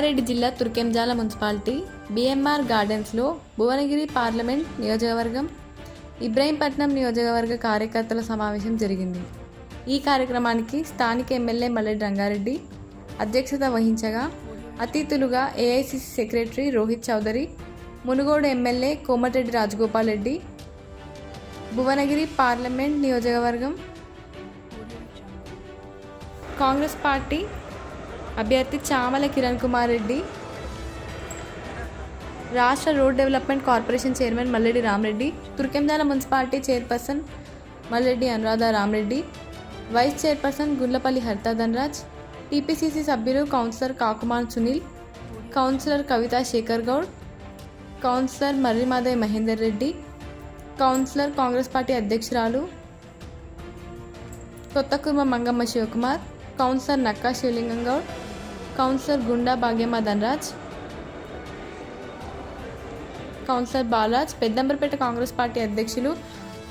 రంగారెడ్డి జిల్లా Turkayamjal municipality BMR గార్డెన్స్లో Bhuvanagiri parliament నియోజకవర్గం ఇబ్రహీంపట్నం నియోజకవర్గ కార్యకర్తల సమావేశం జరిగింది. ఈ కార్యక్రమానికి స్థానిక ఎమ్మెల్యే మల్లెడ్డి రంగారెడ్డి అధ్యక్షత వహించగా అతిథులుగా AICC secretary Rohit Chaudhary Munugodu MLA Komatireddy Rajagopal Reddy Bhuvanagiri parliament నియోజకవర్గం కాంగ్రెస్ పార్టీ అభ్యర్థి చామల కిరణ్ కుమార్ రెడ్డి రాష్ట్ర road development corporation chairman Malleddy Ramareddy Turkayamjal municipality chairperson Malleddy Anuradha Ramareddy vice chairperson Gundlapalli Haritha Dhanraj TPCC సభ్యులు councillor Kakuman Sunil councillor Kavitha Shekar Goud councillor Marrimadai Mahender Reddy councillor Congress party అధ్యక్షురాలు Kothakurma Mangamma Shivakumar councillor Nakka Shivalingam Goud councillor Gunda Bhagyamma Raj councillor Balraj Peddamberpet Congress party అధ్యక్షులు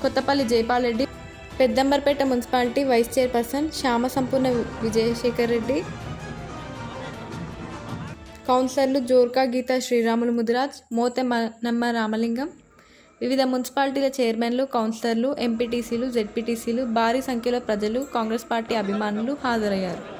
Kothapalli Jaipal Reddy Peddamberpet municipality vice chairperson Shyama Sampoorna Vijayashekar Reddy కౌన్సిలర్లు జోర్కా గీత శ్రీరాములు ముదిరాజ్ మోతె నమ్మ రామలింగం వివిధ మున్సిపాలిటీల చైర్మన్లు కౌన్సిలర్లు ఎంపీటీసీలు జెడ్పీటీసీలు భారీ సంఖ్యలో ప్రజలు కాంగ్రెస్ పార్టీ అభిమానులు హాజరయ్యారు.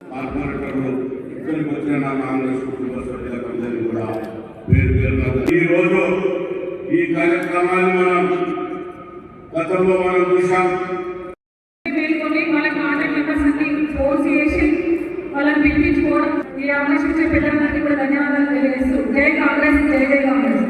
కార్పొరేటర్లు ఇక్కడికి వచ్చిన నా కాంగ్రెస్ కుటుంబ సభ్యులందరికీ కూడా పేరు ఈ ఈ కార్యక్రమాన్ని మనం గతంలో మనం చూసాం చేసి వాళ్ళని పిలిపించుకోవడం. ఈ అవకాశం ఇచ్చే పిల్లలందరికీ కూడా ధన్యవాదాలు తెలియజేస్తూ జై కాంగ్రెస్ జై జై కాంగ్రెస్.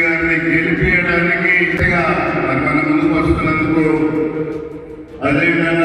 గారిని గెలిపించడానికి ఇంతగా మన ముందుకు వస్తున్నందుకు అదేవిధంగా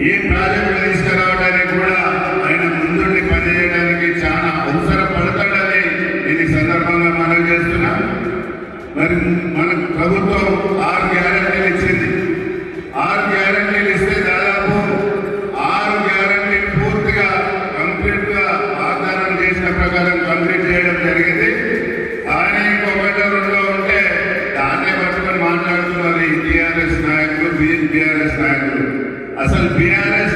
ఏ ప్రాజెక్టులు తీసుకురావడానికి కూడా ఆయన ముందుండి పనిచేయడానికి చాలా అవసరపడతాడని నేను ఈ సందర్భంగా మనం చేస్తున్నా. మరి అసలు బీఆర్ఎస్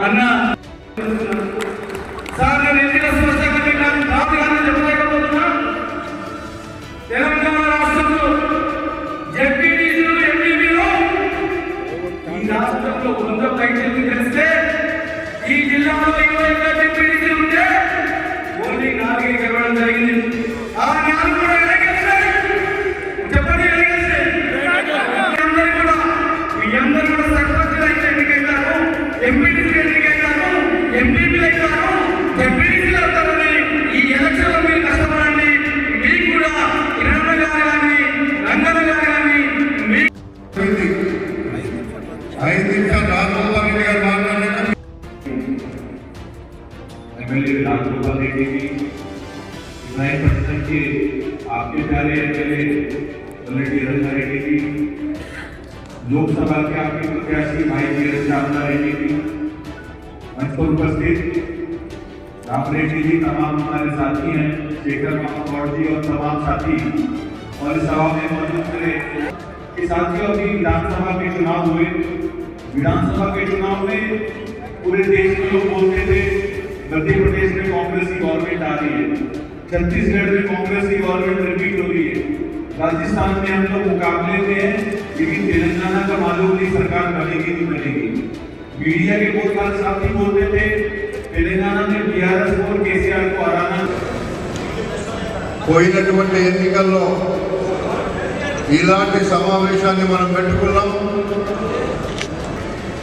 అన్న मंच पर उपस्थित राम रेड्डी जी तमाम हमारे साथी हैं शेखर महापौर जी और तमाम साथी और इस सभा में मौजूद मेरे कि साथियों, अभी विधानसभा के चुनाव हुए। विधानसभा के चुनाव में पूरे देश में लोग बोलते थे, मध्य प्रदेश में कांग्रेस की गवर्नमेंट आ रही है। छत्तीसगढ़ में कांग्रेस की गवर्नमेंट रिपीट हो रही है। राजस्थान में हम लोग मुकाबले में हैं, लेकिन तेलंगाना का मालूम नहीं सरकार बनेगी नहीं बनेगी। मीडिया के बहुत सारे साथी बोलते थे तेलंगाना में बीआरएस और केसीआर को हराना పోయినటువంటి ఎన్నికల్లో ఇలాంటి సమావేశాన్ని మనం పెట్టుకున్నాం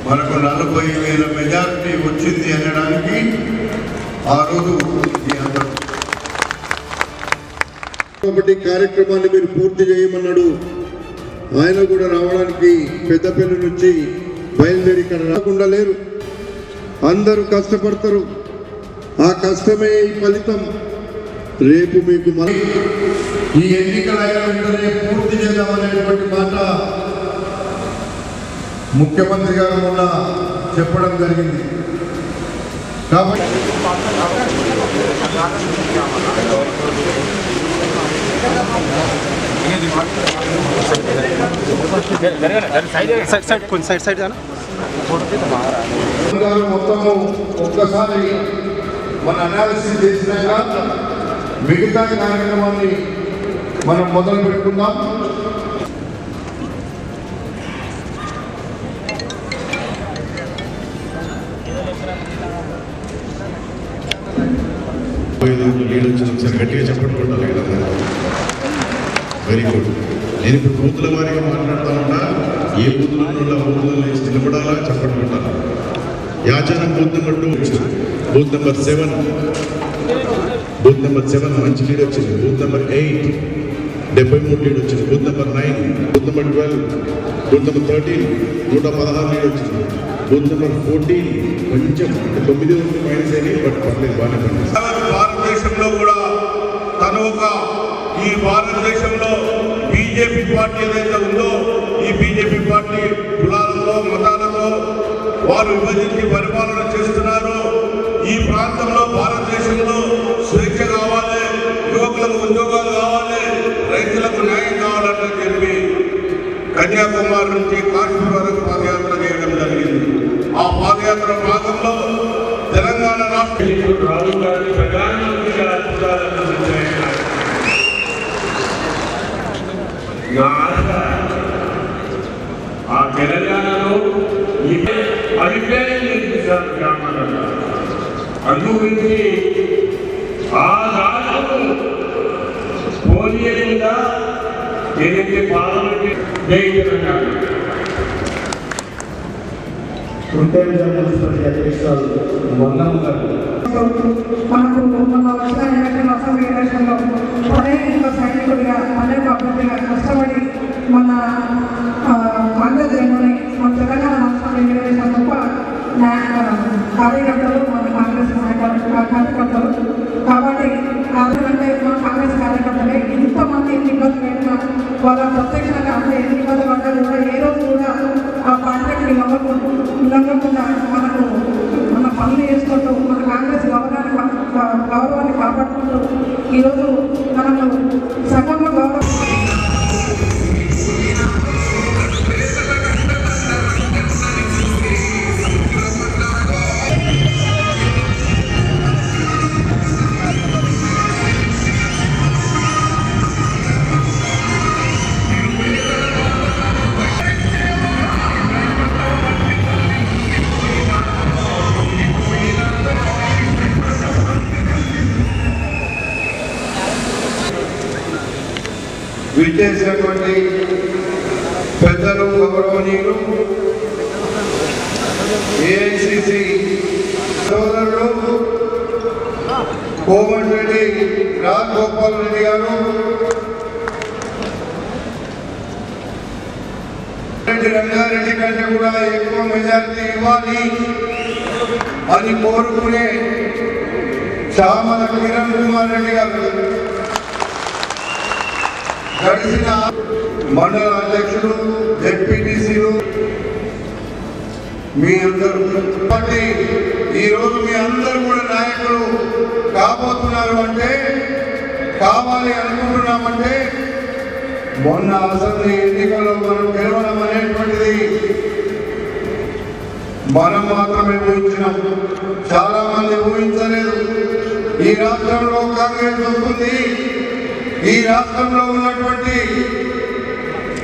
మనకు నలభై వేల మెజారిటీ వచ్చింది అనడానికి ఆ రోజు ఈ అందరూ కాబట్టి కార్యక్రమాన్ని మీరు పూర్తి చేయమన్నాడు ఆయన కూడా రావడానికి పెద్దపల్లి నుంచి బయలుదేరి ఇక్కడ రాకుండా లేరు. అందరూ కష్టపడతారు. ఆ కష్టమే ఈ ఫలితం. రేపు మీకు మన ఈ ఎన్నికల అయిన వెంటనే పూర్తి చేద్దామనేటువంటి మాట ముఖ్యమంత్రి గారు మొన్న చెప్పడం జరిగింది. కాబట్టి గారు మొత్తము ఒక్కసారి మన అనాలిసిస్ చేసినాక మిగతా కార్యక్రమాన్ని మనం మొదలు పెట్టుకుందాం లీడ్ వచ్చిన గట్టిగా చెప్పడం. కూడా కదా వెరీ గుడ్. నేను ఇప్పుడు బూతుల వారిగా మాట్లాడుతూ ఉన్నా. ఏ బూతులో ఉన్న బూతులు లేచి నిలబడాలా? చెప్పండి ఉంటాను యాచన booth number two booth number seven. Booth number seven మంచి లీడ్ వచ్చింది. Booth number eight. డెబ్బై మూడు లీడ్ వచ్చింది. Booth number nine. Booth number twelve. Booth number thirteen. నూట పదహారు లీడ్ వచ్చింది. Booth number fourteen. కొంచెం తొమ్మిది వరకు మైనస్ అయినాయి బట్ పర్లేదు బాగానే భారతదేశంలో కూడా తను ఒక ఈ భారతదేశంలో బీజేపీ పార్టీ ఏదైతే ఉందో ఈ బీజేపీ పార్టీ కులాలతో మతాలతో వారు విభజించి పరిపాలన చేస్తున్నారు. ఈ ప్రాంతంలో భారతదేశంలో స్వేచ్ఛ కావాలి యువకులకు ఉద్యోగాలు కావాలి రైతులకు న్యాయం కావాలని చెప్పి కన్యాకుమారి నుంచి కాశ్మీర్ వరకు పాదయాత్ర చేయడం జరిగింది. ఆ పాదయాత్ర భాగంలో అభిప్రాయం నేర్పించారు గ్రామాలలో అందు ఆ దాడులు పోనీయకుండా ఏదైతే పార్లమెంట్ జై తెలంగాణ మనకు వచ్చిన ఎలక్షన్ అసెంబ్లీ ఎలక్షన్లో సైనికుడిగా అభ్యర్థిగా కష్టపడి మన ఆ, మన తెలంగాణ రాష్ట్రాన్ని తప్ప నా- కార్యకర్తలు మన కాంగ్రెస్ నాయకులు కార్యకర్తలు కాబట్టి కావాలంటే మన కాంగ్రెస్ కార్యకర్తలే ఇంతమంది ఎన్ని ఇబ్బందులు పెట్టినా వాళ్ళ ప్రత్యక్షంగా అంటే ఎన్ని ఇబ్బందులు పడ్డా కూడా ఏ రోజు కూడా ఆ కాంట్రాక్ట్ని నమ్మకుండా ఉల్లంఘకుండా మనకు మన పనులు చేసుకుంటూ మన కాంగ్రెస్ గౌరవాన్ని గౌరవాన్ని కాపాడుకుంటూ ఈరోజు చేసినటువంటి పెద్దలు గౌరవనీయులు ఏఐసిసి సోదరులు కోమటిరెడ్డి రాజగోపాల్ రెడ్డి గారు రెడ్డి రంగారెడ్డి కంటే కూడా ఎక్కువ మెజార్టీ ఇవ్వాలి అని కోరుకునే చామల కిరణ్ కుమార్ రెడ్డి గారు. గడిచిన మండల అధ్యక్షులు జెడ్పీటీసీలు మీ అందరూ. కాబట్టి ఈరోజు మీ అందరూ కూడా నాయకులు కాబోతున్నారు అంటే కావాలి అనుకుంటున్నామంటే మొన్న అసెంబ్లీ ఎన్నికల్లో మనం గెలవడం అనేటువంటిది మనం మాత్రమే ఊహించినాం. చాలా మంది ఊహించలేదు. ఈ రాష్ట్రంలో కాంగ్రెస్ వస్తుంది. ఈ రాష్ట్రంలో ఉన్నటువంటి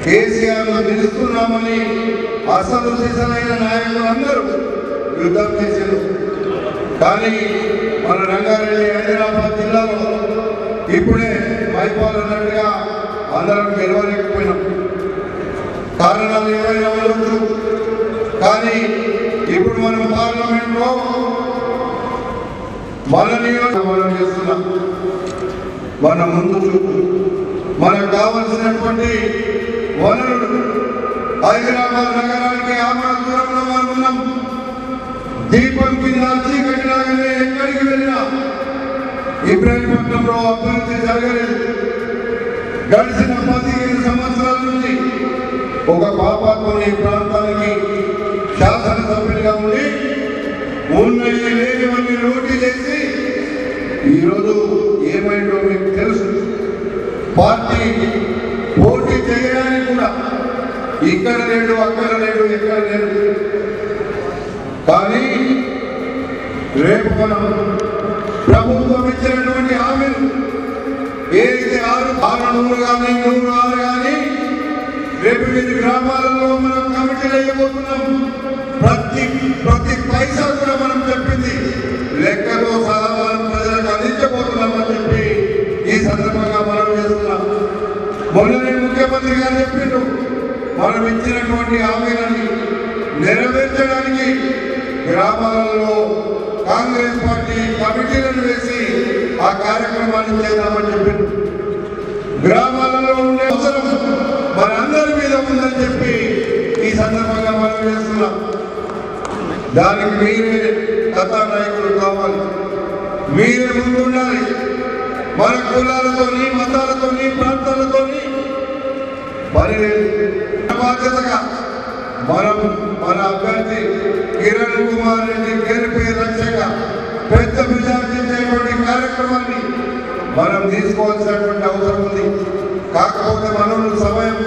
కేసీఆర్ నిలుస్తున్నామని అసలు సీసలైన నాయకులు అందరూ యుద్ధం చేశారు. కానీ మన రంగారెడ్డి హైదరాబాద్ జిల్లాలో ఇప్పుడే మైపాల్ అన్నట్టుగా అందరం గెలవలేకపోయినాం. కారణాలు ఏమైనా ఉండొచ్చు. కానీ ఇప్పుడు మనం పార్లమెంట్లో మన నియోజకవర్గం చేస్తున్నాం. మన ముందు చూపు. మనకు కావలసినటువంటి వనరులు. హైదరాబాద్ నగరానికి ఆమె దూరంలో మనం ఉన్నాం. దీపం కింద చీకటి లాగానే ఎక్కడికి వెళ్ళినా ఇబ్రాహీంపట్నంలో అభివృద్ధి జరగలేదు. గడిచిన పదిహేను సంవత్సరాల నుంచి ఒక పాపాత్మని ఈ ప్రాంతానికి శాసనసభ్యులుగా ఉండి ఉన్నవి లేనివన్నీ రోటీ చేసి ఈరోజు ఏమైందో మీకు తెలుసు. పార్టీ పోటీ చేయడానికి కూడా ఇక్కడ లేడు అక్కడ లేడు ఇక్కడ లేడు కానీ రేపు మనం ప్రభుత్వం ఇచ్చినటువంటి హామీలు ఏదైతే ఆరు ఆరు నూరు కానీ నూరు ఆరు కానీ రేపు వీరి గ్రామాలలో మనం కమిటీ వేయబోతున్నాం ప్రతి ప్రతి పైసా కూడా మనం చెప్పింది మొన్న ముఖ్యమంత్రి గారు చెప్పిండ్రు. మనం ఇచ్చినటువంటి హామీలని నెరవేర్చడానికి గ్రామాలలో కాంగ్రెస్ పార్టీ కమిటీలను వేసి ఆ కార్యక్రమాన్ని చేద్దామని చెప్పిండు గ్రామాలలో ఉండే అవసరం మనందరి మీద ఉందని చెప్పి ఈ సందర్భంగా మనం చేస్తున్నాం. దానికి మీరే కథానాయకులు కావాలి. మీరే ముందుండాలి. మన కులాలతోని మతాలతోని ప్రాంతాలతోని పని బాధ్యతగా మనం మన అభ్యర్థి కిరణ్ కుమార్ రెడ్డి గెలిపే లక్ష్యంగా పెద్ద మెజార్టీ కార్యక్రమాన్ని మనం తీసుకోవాల్సినటువంటి అవసరం ఉంది. కాకపోతే మనం సమయం